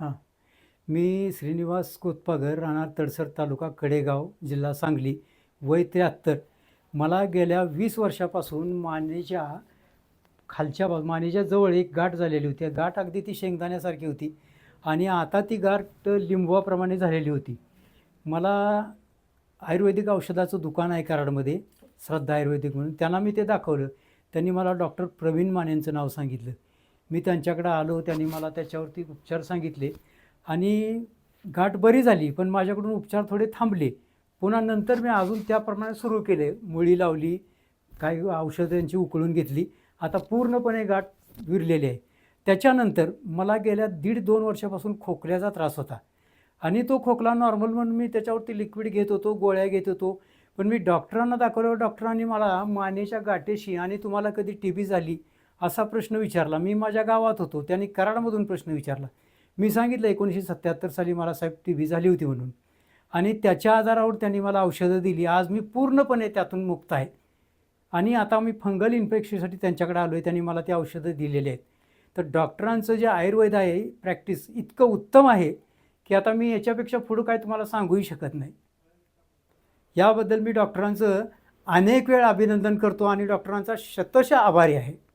हां. मी श्रीनिवास कोतपागर राहणार तडसर तालुका कडेगाव जिल्हा सांगली वय त्र्याहत्तर. मला गेल्या वीस वर्षापासून मानेच्या खालच्या बाजू मानेच्या जवळ एक गाठ झालेली होती. गाठ अगदी ती शेंगदाण्यासारखी होती आणि आता ती गाठ लिंबवाप्रमाणे झालेली होती. मला आयुर्वेदिक औषधाचं दुकान आहे कराडमध्ये श्रद्धा आयुर्वेदिक म्हणून. त्यांना मी ते दाखवलं. त्यांनी मला डॉक्टर प्रवीण मानेंचं नाव सांगितलं. मी त्यांच्याकडे आलो त्यांनी मला त्याच्यावरती उपचार सांगितले. आणि गाठ बरी झाली पण माझ्याकडून उपचार थोडे थांबले. पुन्हा नंतर मी अजून त्याप्रमाणे सुरू केले. मुळी लावली काही औषधांची उकळून घेतली. आता पूर्णपणे गाठ विरलेली आहे. त्याच्यानंतर मला गेल्या दीड दोन वर्षापासून खोकल्याचा त्रास होता. आणि तो खोकला नॉर्मल म्हणून मी त्याच्यावरती लिक्विड घेत होतो गोळ्या घेत होतो. पण मी डॉक्टरांना दाखवल्यावर डॉक्टरांनी मला मानेच्या गाठीशी आणि तुम्हाला कधी टी बी झाली असा प्रश्न विचारला. मी माझ्या गावात होतो. त्यांनी कराडमधून प्रश्न विचारला. मी सांगितलं एकोणीसशे सत्त्याहत्तर साली मला साहेब टी व्ही झाली होती म्हणून. आणि त्याच्या आधारावर त्यांनी मला औषधं दिली. आज मी पूर्णपणे त्यातून मुक्त आहे. आणि आता मी फंगल इन्फेक्शनसाठी त्यांच्याकडे आलो आहे त्यांनी मला ते औषधं दिलेले आहेत. तर डॉक्टरांचं जे आयुर्वेद आहे प्रॅक्टिस इतकं उत्तम आहे की आता मी याच्यापेक्षा पुढं काय तुम्हाला सांगूही शकत नाही. याबद्दल मी डॉक्टरांचं अनेक वेळ अभिनंदन करतो आणि डॉक्टरांचा शतश आभारी आहे.